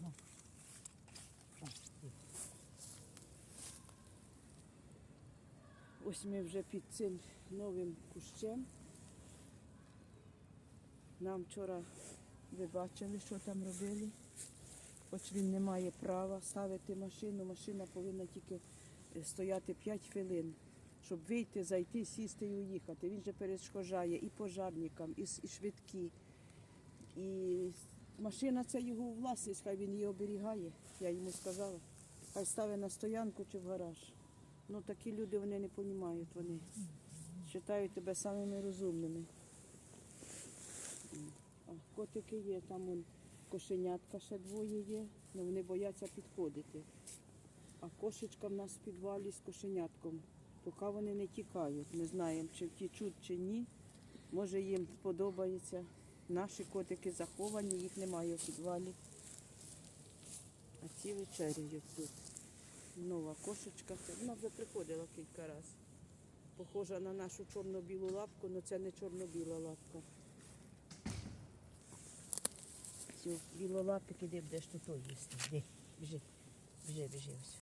Ну, Ось ми вже під цим новим кущем. Нам вчора ви бачили, що там робили, хоч він не має права ставити машину, машина повинна тільки е, стояти 5 хвилин, щоб вийти, зайти, сісти і уїхати. Він же перешкоджає і пожарникам, і швидкі, і машина це його власність, хай він її оберігає. Я йому сказала. Хай ставить на стоянку чи в гараж. Ну такі люди вони не розуміють, вони вважають тебе самими розумними. А котики є, там вон, кошенятка ще двоє є, але вони бояться підходити. А кошечка в нас в підвалі з кошенятком. Поки вони не тікають. Не знаємо, чи втічуть, чи ні. Може їм сподобається. Наші котики заховані, їх немає в підвалі. А ці вечеряють тут. Нова кошечка. Вона вже приходила кілька разів. Похожа на нашу чорно-білу лапку, але це не чорно-біла лапка. Цю білолапик іди будеш тут їсти. Біжи, біжи, біжи ось.